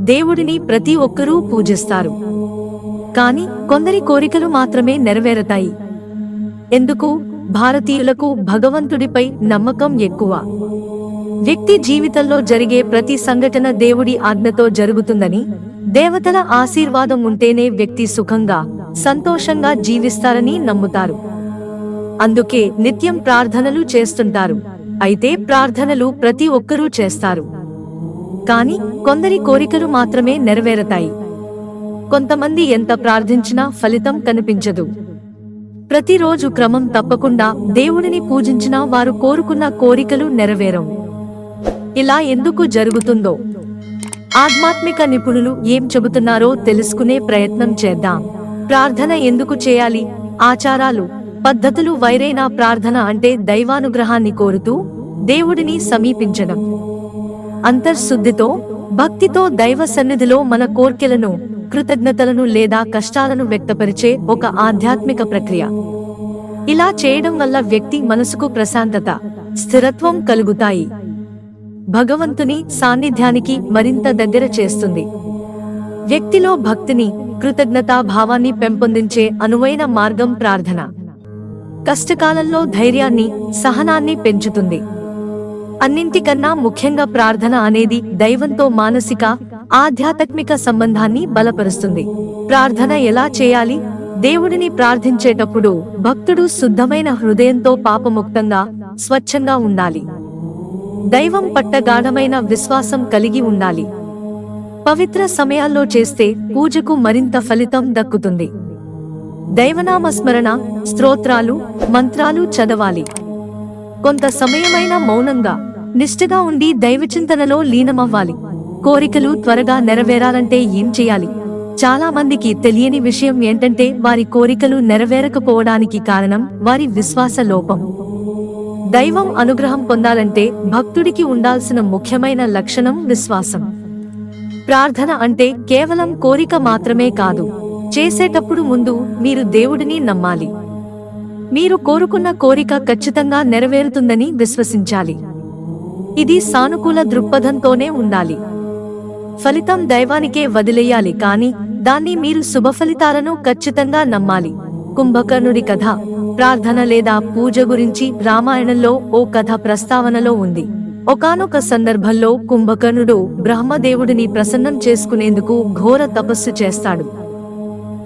దేవుడిని ప్రతి ఒక్కరూ పూజిస్తారు. కాని కొందరి కోరికలు మాత్రమే నెరవేరతాయి. ఎందుకు? భారతీయులకు భగవంతుడిపై నమ్మకం ఎక్కువ. వ్యక్తి జీవితంలో జరిగే ప్రతి సంఘటన దేవుడి ఆజ్ఞతో జరుగుతుందని దేవతల ఆశీర్వాదం ఉంటేనే వ్యక్తి సుఖంగా సంతోషంగా జీవిస్తారని నమ్ముతారు. అందుకే నిత్యం ప్రార్థనలు చేస్తుంటారు. అయితే ప్రార్థనలు ప్రతి ఒక్కరూ చేస్తారు. కానీ కొందరి కోరికలు మాత్రమే నెరవేరతాయి. కొంతమంది ఎంత ప్రార్థించినా ఫలితం కనిపించదు. ప్రతిరోజు క్రమం తప్పకుండా దేవుడిని పూజించినా వారు కోరుకున్న కోరికలు నెరవేరం ఇలా ఎందుకు జరుగుతుందో? ఆధ్యాత్మిక నిపుణులు ఏం చెబుతున్నారో తెలుసుకునే ప్రయత్నం చేద్దాం. ప్రార్థన ఎందుకు చేయాలి? ఆచారాలు పద్ధతులు వైరైన ప్రార్థన అంటే దైవానుగ్రహాన్ని కోరుతూ దేవుడిని సమీపించడం. అంతర్శుద్ధితో భక్తితో దైవ సన్నిధిలో మన కోర్కెలను కృతజ్ఞతలను లేదా కష్టాలను వ్యక్తపరిచే ఒక ఆధ్యాత్మిక ప్రక్రియ. ఇలా చేయడం వల్ల వ్యక్తి మనసుకు ప్రశాంతత స్థిరత్వం కలుగుతాయి. భగవంతుని సాన్నిధ్యానికి మరింత దగ్గర చేస్తుంది. వ్యక్తిలో భక్తిని కృతజ్ఞతా భావాన్ని పెంపొందించే అనువైన మార్గం ప్రార్థన. కష్టకాలంలో ధైర్యాన్ని సహనాన్ని పెంచుతుంది. అన్నింటికన్నా ముఖ్యంగా ప్రార్థన అనేది దైవంతో మానసిక ఆధ్యాత్మిక సంబంధాన్ని బలపరుస్తుంది. ప్రార్థన ఎలా చేయాలి? దేవుడిని ప్రార్థించేటప్పుడు భక్తుడు శుద్ధమైన హృదయంతో పాపముక్తంగా స్వచ్ఛంగా ఉండాలి. దైవం పట్ట గాఢమైన విశ్వాసం కలిగి ఉండాలి. పవిత్ర సమయాల్లో చేస్తే పూజకు మరింత ఫలితం దక్కుతుంది. దైవనామస్మరణ స్తోత్రాలు మంత్రాలు చదవాలి. కొంత సమయమైన మౌనంగా నిష్ఠగా ఉండి దైవచింతనలో లీనమవ్వాలి. కోరికలు త్వరగా నెరవేరాలంటే ఏం చేయాలి? చాలా మందికి తెలియని విషయం ఏంటంటే వారి కోరికలు నెరవేరకపోవడానికి కారణం వారి విశ్వాస లోపం. దైవం అనుగ్రహం పొందాలంటే భక్తుడికి ఉండాల్సిన ముఖ్యమైన లక్షణం విశ్వాసం. ప్రార్థన అంటే కేవలం కోరిక మాత్రమే కాదు. చేసేటప్పుడు ముందు మీరు దేవుడిని నమ్మాలి. మీరు కోరుకున్న కోరిక ఖచ్చితంగా నెరవేరుతుందని విశ్వసించాలి. ఇది సానుకూల దృక్పథంతోనే ఉండాలి. ఫలితం దైవానికే వదిలేయాలి కాని దాన్ని మీరు శుభ ఫలితాలను ఖచ్చితంగా నమ్మాలి. కుంభకర్ణుడి కథ ప్రార్థన లేదా పూజ గురించి రామాయణంలో ఓ కథ ప్రస్తావనలో ఉంది. ఒకానొక సందర్భంలో కుంభకర్ణుడు బ్రహ్మదేవుడిని ప్రసన్నం చేసుకునేందుకు ఘోర తపస్సు చేస్తాడు.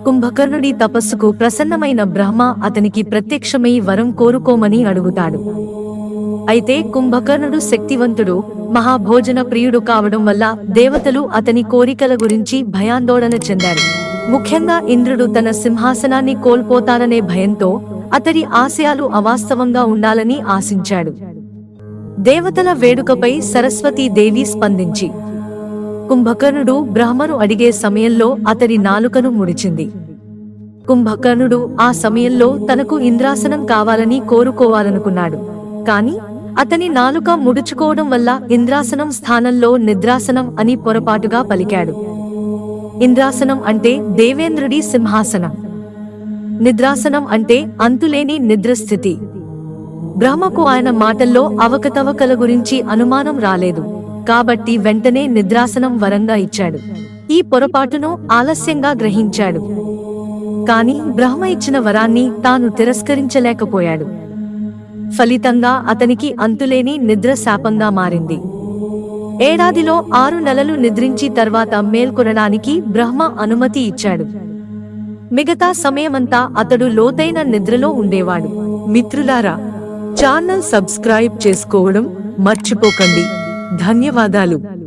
కుంభకర్ణుడి తపస్సుకు ప్రసన్నమైన బ్రహ్మ అతనికి ప్రత్యక్షమై వరం కోరుకోమని అడుగుతాడు. అయితే కుంభకర్ణుడు శక్తివంతుడు మహాభోజన ప్రియుడు కావడం వల్ల దేవతలు అతని కోరికల గురించి భయాందోళన చెందారు. ముఖ్యంగా ఇంద్రుడు తన సింహాసనాన్ని కోల్పోతాననే భయంతో అతడి ఆశయాలు అవాస్తవంగా ఉండాలని ఆశించాడు. దేవతల వేడుకపై సరస్వతీ దేవి స్పందించి కుంభకర్ణుడు బ్రహ్మను అడిగే సమయంలో అతడి నాలుకను ముడిచింది. కుంభకర్ణుడు ఆ సమయంలో తనకు ఇంద్రాసనం కావాలని కోరుకోవాలనుకున్నాడు. కానీ అతని నాలుక ముడుచుకోవడం వల్ల ఇంద్రాసనం స్థానంలో నిద్రాసనం అని పొరపాటుగా పలికాడు. ఇంద్రాసనం అంటే దేవేంద్రుడి సింహాసనం. నిద్రాసనం అంటే అంతులేని నిద్రస్థితి. బ్రహ్మకు ఆయన మాటల్లో అవకతవకల గురించి అనుమానం రాలేదు. కాబట్టి వెంటనే నిద్రాసనం వరంగా ఇచ్చాడు. ఈ పొరపాటును ఆలస్యంగా గ్రహించాడు. కాని బ్రహ్మ ఇచ్చిన వరాన్ని తాను తిరస్కరించలేకపోయాడు. ఫలితంగా అతనికి అంతులేని నిద్ర శాపంగా మారింది. ఏడాదిలో ఆరు నెలలు నిద్రించి తర్వాత మేల్కొనడానికి బ్రహ్మ అనుమతి ఇచ్చాడు. మిగతా సమయమంతా అతడు లోతైన నిద్రలో ఉండేవాడు. మిత్రులారా ఛానల్ సబ్స్క్రైబ్ చేసుకోవడం మర్చిపోకండి. ధన్యవాదాలు.